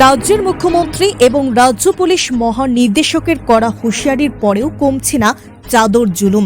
রাজ্যের মুখ্যমন্ত্রী এবং রাজ্য পুলিশ মহানির্দেশকের করা হুঁশিয়ারির পরেও কমছে না চাদর জুলুম।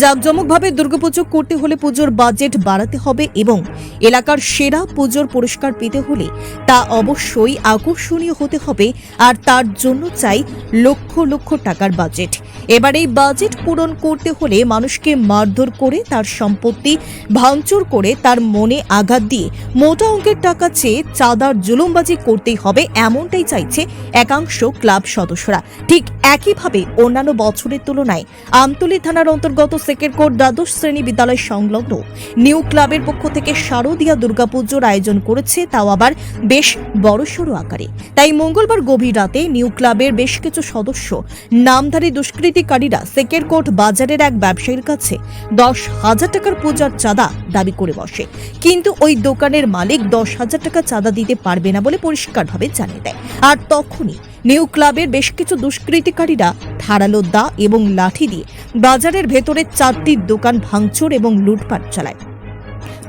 জাঁকজমকভাবে দুর্গাপুজো করতে হলে পুজোর বাজেট বাড়াতে হবে এবং এলাকার সেরা পুজোর পুরস্কার পেতে হলে তা অবশ্যই আকর্ষণীয় হতে হবে আর তার জন্য চাই লক্ষ লক্ষ টাকার বাজেট। এবার এই বাজেট পূরণ করতে হলে মানুষকে মারধর করে তার সম্পত্তি ভাঙচুর করে তার মনে আঘাত দিয়ে মোটা অঙ্কের টাকা চেয়ে চাঁদার জুলুমবাজি করতেই হবে এমনটাই চাইছে একাংশ ক্লাব সদস্যরা। ঠিক একইভাবে অন্যান্য বছরের তুলনায় আমতলী থানার অন্তর্গত সেকেরকোট দ্বাদশ শ্রেণি বিদ্যালয় সংলগ্ন নিউ ক্লাবের পক্ষ থেকে শারদীয়া দুর্গাপুজোর আয়োজন করেছে, তাও আবার বেশ বড়সড় আকারে। তাই মঙ্গলবার গভীর রাতে নিউ ক্লাবের বেশ কিছু সদস্য, নামধারী দুষ্কৃতিকারীরা সেকেরকোট বাজারের এক ব্যবসায়ীর কাছে দশ হাজার টাকার পূজার চাঁদা দাবি করে বসে। কিন্তু ওই দোকানের মালিক দশ হাজার টাকা চাঁদা দিতে পারবে না বলে পরিষ্কারভাবে জানিয়ে দেয়। আর তখনই নিউ ক্লাবের বেশ কিছু দুষ্কৃতিকারীরা ধারালো দা এবং লাঠি দিয়ে বাজারের ভেতরে চারটি দোকান ভাঙচুর এবং লুটপাট চালায়।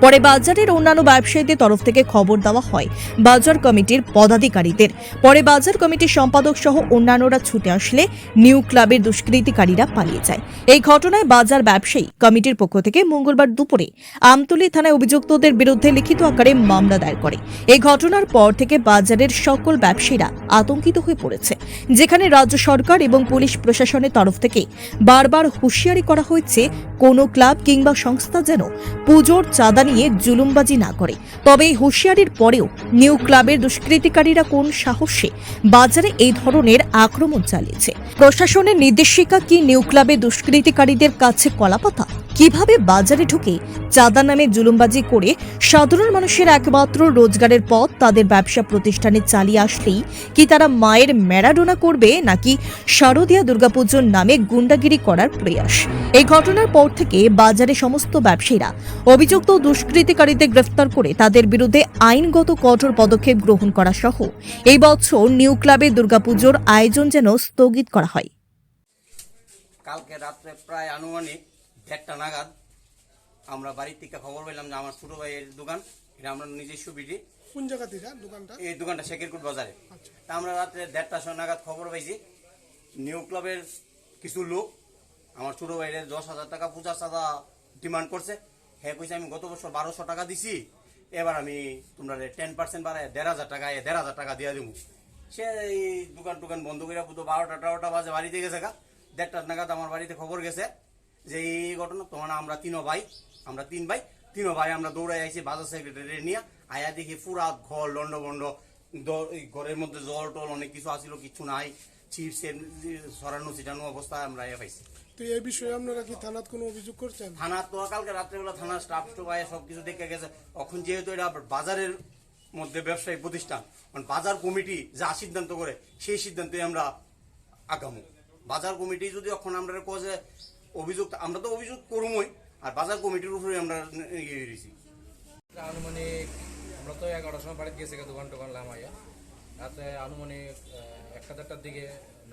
পরে বাজারের অন্যান্য ব্যবসায়ীদের তরফ থেকে খবর দেওয়া হয়, বাজার কমিটির পদাধিকারীদের। পরে বাজার কমিটির সম্পাদক সহ অন্যান্যরা ছুটে আসলে নিউ ক্লাবের দুষ্কৃতিকারীরা পালিয়ে যায়। এই ঘটনায় বাজার ব্যবসায়ী কমিটির পক্ষ থেকে মঙ্গলবার দুপুরে আমতলী থানায় অভিযুক্তদের বিরুদ্ধে লিখিত আকারে মামলা দায়ের করে। এই ঘটনার পর থেকে বাজারের সকল ব্যবসায়ীরা আতঙ্কিত হয়ে পড়েছে, যেখানে রাজ্য সরকার এবং পুলিশ প্রশাসনের তরফ থেকে বারবার হুঁশিয়ারি করা হয়েছে কোনো ক্লাব কিংবা সংস্থা যেন পুজোর চাঁদা নিয়ে জুলুমবাজি না করে। তবে এই হুঁশিয়ারির পরেও নিউ ক্লাবের দুষ্কৃতিকারীরা কোন সাহসে বাজারে এই ধরনের আক্রমণ চালিয়েছে? প্রশাসনের নির্দেশিকা কি নিউ ক্লাবে দুষ্কৃতিকারীদের কাছে কলাপাতা? কীভাবে বাজারে ঢুকে চাঁদা নামে জুলুমবাজি করে সাধারণ মানুষের একমাত্র রোজগারের পথ তাদের ব্যবসা প্রতিষ্ঠানে চালিয়ে আসলেই কি তারা মায়ের ম্যারাডোনা করবে নাকি শারদীয়া দুর্গাপুজোর নামে গুন্ডাগিরি করার প্রয়াস? এই ঘটনার পর থেকে বাজারে সমস্ত ব্যবসায়ীরা অভিযুক্ত দুষ্কৃতিকারীদের গ্রেফতার করে তাদের বিরুদ্ধে আইনগত কঠোর পদক্ষেপ গ্রহণ করা সহ এই বছর নিউ ক্লাবে দুর্গাপুজোর আয়োজন যেন স্থগিত করা হয়। কালকে রাত্রে প্রায় আনুমানিক দেড়টা নাগাদ আমরা বাড়ির থেকে খবর পেলাম যে আমার ছোট ভাইয়ের দোকান এটা আমরা নিজস্ব বিডি কোন জায়গা থেকে দোকানটা? এই দোকানটা শেখেরকুট বাজারে। আচ্ছা। তা আমরা রাত্রে দেড়টার সময় নাগাদ খবর পাইছি নিউ ক্লাবের কিছু লোক আমার ছোট ভাইয়ের দশ হাজার টাকা পূজা চাঁদা ডিমান্ড করছে। হ্যাঁ কইছে আমি গত বছর বারোশো টাকা দিছি এবার আমি তোমরা টেন পার্সেন্ট বাড়ায় দেড় হাজার টাকা দেড় হাজার টাকা দিয়ে দিব সে এই দোকান টোকান বন্ধ করে পুরো বারোটা তেরোটা বাজে বাড়িতে গেছে গা। দেড়টার নাগাদ আমার বাড়িতে খবর গেছে যে এই ঘটনা তোমার আমরা তিনও ভাই আমরা তিন ভাই তিনও ভাই আমরা দৌড়াই আইছি বাজার সেক্রেটারি নিয়ে আয়া দেখি পুরা ঘর লন্ড বন্ড ঘরের মধ্যে জল টল অনেক কিছু আসিল কিছু নাই চিপস সরানো ছিটানো অবস্থায় আমরা আয়া পাইছি। তো এই বিষয়ে আপনারা কি থানাত কোনো অভিযোগ করছেন? থানা তো কালকে রাত্রেবেলা থানার স্টাফ স্টাফ আয়া সবকিছু দেখে গেছে। এখন যেহেতু এটা বাজারের মধ্যে ব্যবসায়ী প্রতিষ্ঠান মানে বাজার কমিটি যা সিদ্ধান্ত করে সেই সিদ্ধান্তে আমরা আগামু। বাজার কমিটি যদি এখন আমরা কয়ে অভিযোগ আমরা তো অভিযোগ করুমই আর বাজার কমিটির উপরে আমরা ইয়ে দিয়েছি আনুমানিক আমরা তো এগারোটার সময় বাড়িতে গেছি দোকান টোকান লামাইয়া। রাতে আনুমানিক একটা দেড়টার দিকে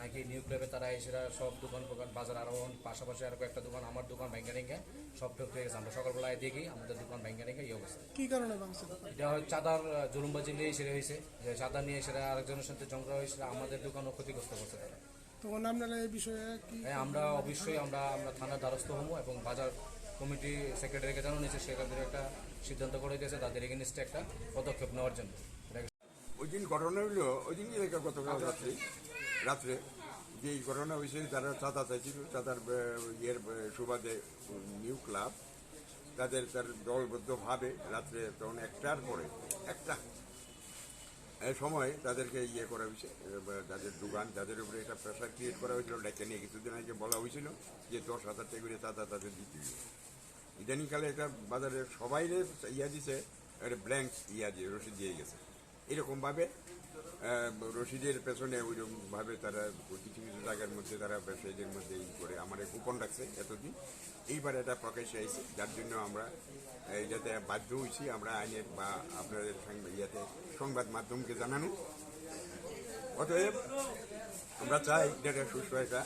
নাকি নিউ ক্লাবে তারা এসেরা সব দোকান টোকান বাজার আরও পাশাপাশি আরও একটা দোকান আমার দোকান ভাঙ্গা নিয়ে সব ঢুক হয়ে গেছে। আমরা সকালবেলায় দেখি আমাদের দোকান ভাঙ্গা নিয়ে এই অবস্থা। কি কারণে এটা হয় চাঁদার জুলুমবাজি নিয়ে সেরে হয়েছে যে চাঁদা নিয়ে সেরা আরেকজনের সাথে ঝগড়া হয়েছিল আমাদের দোকানও ক্ষতিগ্রস্ত করছে তারা। তখন আপনারা এই বিষয়ে কি হ্যাঁ, আমরা অবশ্যই আমরা আমরা থানার দ্বারস্থ হব এবং বাজার কমিটি সেক্রেটারিকে জানানো নিয়েছে সেখানে একটা সিদ্ধান্ত করে দিয়েছে তাদের এগেনিস্টে একটা পদক্ষেপ নেওয়ার জন্য। ওই দিন ঘটনা হইল ওই দিন গতকাল রাত্রে রাত্রে যে এই ঘটনা হয়েছে তারা চাঁদা চাইছিল চাঁদার ইয়ের সুবাদে নিউ ক্লাব তাদের তার দলবদ্ধভাবে রাত্রে তখন একটার পরে একটা সময় তাদেরকে ইয়ে করা হয়েছে যাদের দোকান যাদের উপরে একটা প্রেশার ক্রিয়েট করা হয়েছিল ডেকে নিয়ে কিছুদিন আগে বলা হয়েছিল যে দশ হাজার টাকা করে চাঁদা তাদের দিতে হবে। ইদানিংকালে এটা বাজারে সবাই ইয়া দিছে একটা ব্ল্যাঙ্ক ইয়া দিয়ে রসিদ দিয়ে গেছে। এরকম ভাবে আহ, রসিদের পেছনে ওইরকম ভাবে তারা কিছু কিছু জায়গার মধ্যে তারা ব্যবসায়ীদের মধ্যে ই করে আমার কুপন রাখছে এতদিন। এইবার এটা প্রকাশ্যে আইছে যার জন্য আমরা যাতে বাধ্য হয়েছি আমরা আইনের বা আপনাদের ইয়াতে সংবাদ মাধ্যমকে জানানো। অতএব আমরা চাই যেটা সুস্থ একটা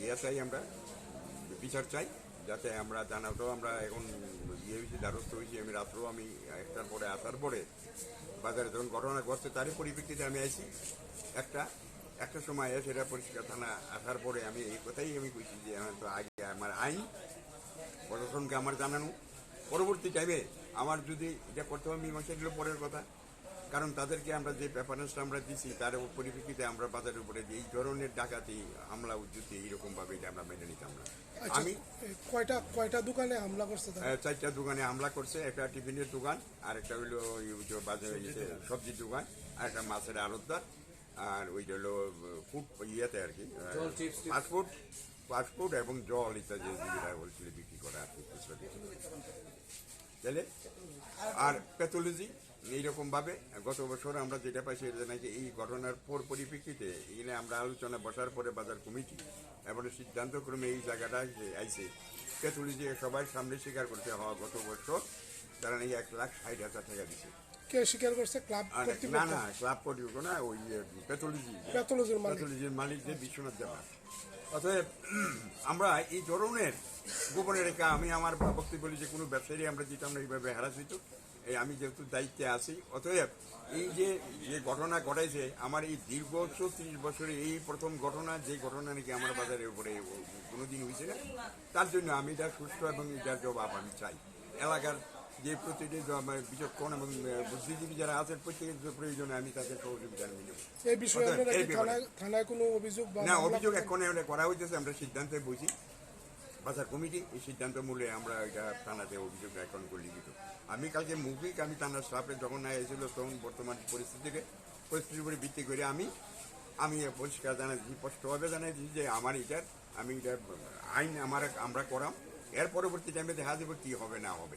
ইয়ে চাই আমরা, বিচার চাই, যাতে আমরা জানাতো আমরা এখন ইয়ে হয়েছি, দ্বারস্থ হয়েছি। আমি রাত্রেও আমি একটার পরে আসার পরে বাজারে যখন ঘটনা ঘটছে, তারই পরিপ্রেক্ষিতে আমি আইছি। একটা একটা সময় এসে এটা পরিষ্কার থানা আসার পরে আমি এই কথাই আমি কইছি যে আমার তো আগে আমার আইন, প্রশাসনকে আমার জানানো পরবর্তী টাইমে আমার যদি এটা করতে হবে মীমাংসা এগুলো পরের কথা। কারণ তাদেরকে আমরা যে প্রেফারেন্সটা আমরা দিছি তার পরিপ্রেক্ষিতে আমরা বাজারের উপরে যে এই ধরনের ডাকাতি হামলা উদ্যুতি এইরকমভাবে এটা আমরা মেনে নিতাম না। আচ্ছা আমি কয়টা কয়টা দোকানে হামলা করছে চারটা দোকানে হামলা করছে একটা টিফিনের দোকান আর একটা হইল ওই যে বাজারে সবজির দোকান। আর একটা মাছের আড়তদার আর ওইটা হলো ফুড ইয়েতে আর কি। ফাস্টফুড ফাস্টফুড এবং জল ইত্যাদি যেগুলা বলছিল বিক্রি করা আর কি তাহলে? আর প্যাথোলজি এইরকম ভাবে গত বছর আমরা যেটা পাইছি, এটা নাকি এই ঘটনার পর পরিপ্রেক্ষিতে এখানে আমরা আলোচনা বসার পরে বাজার কমিটি এবং সিদ্ধান্ত ক্রমে এই জায়গাটা আইছে প্যাথোলজি সবাই সামনে স্বীকার করতে হওয়া গত বছর, তারা নাকি এক লাখ ষাট হাজার টাকা দিছে। কে স্বীকার করছে ক্লাব না না ক্লাব কর্তৃপক্ষ না ওই প্যাথোলজি। প্যাথোলজির মালিক। প্যাথোলজির মালিক যে বিশ্বনাথ দেবা অতএব আমরা এই ধরনের গোপনে রেখা আমি আমার বক্তব্য বলি যে কোনো ব্যবসায়ী আমরা দিতাম না এইভাবে হারাস দিত এই আমি যেহেতু দায়িত্বে আছি। অতএব এই যে যে ঘটনা ঘটাইছে আমার এই দীর্ঘ চৌত্রিশ বছরে এই প্রথম ঘটনা যে ঘটনা নাকি আমার বাজারের উপরে কোনোদিন হয়েছে না তার জন্য আমি এটা সুস্থ এবং এটার জবাব আমি চাই। এলাকার যে প্রতিটি বিচক্ষণ এবং বুদ্ধিজীবী যারা আছেন প্রত্যেকের প্রয়োজনে আমি তাদের সহযোগিতা আমি নেব। এই বিষয়ে থানায় কোনো অভিযোগ না অভিযোগ এখন করা হইতেছে আমরা সিদ্ধান্তে বুঝি বাজার কমিটি এই সিদ্ধান্ত মূলে আমরা এটা থানাতে অভিযোগ এখন করে লিখিত আমি কালকে মৌখিক আমি থানার স্টাফে যখন না এসেছিল তখন বর্তমান পরিস্থিতিকে পরিস্থিতির উপরে ভিত্তি করে আমি আমি পরিষ্কার জানাইছি স্পষ্টভাবে জানাইছি যে আমার এটার আমি এটা আইন আমার আমরা করাম। এর পরবর্তী টাইমে দেখা যাবে কি হবে না হবে।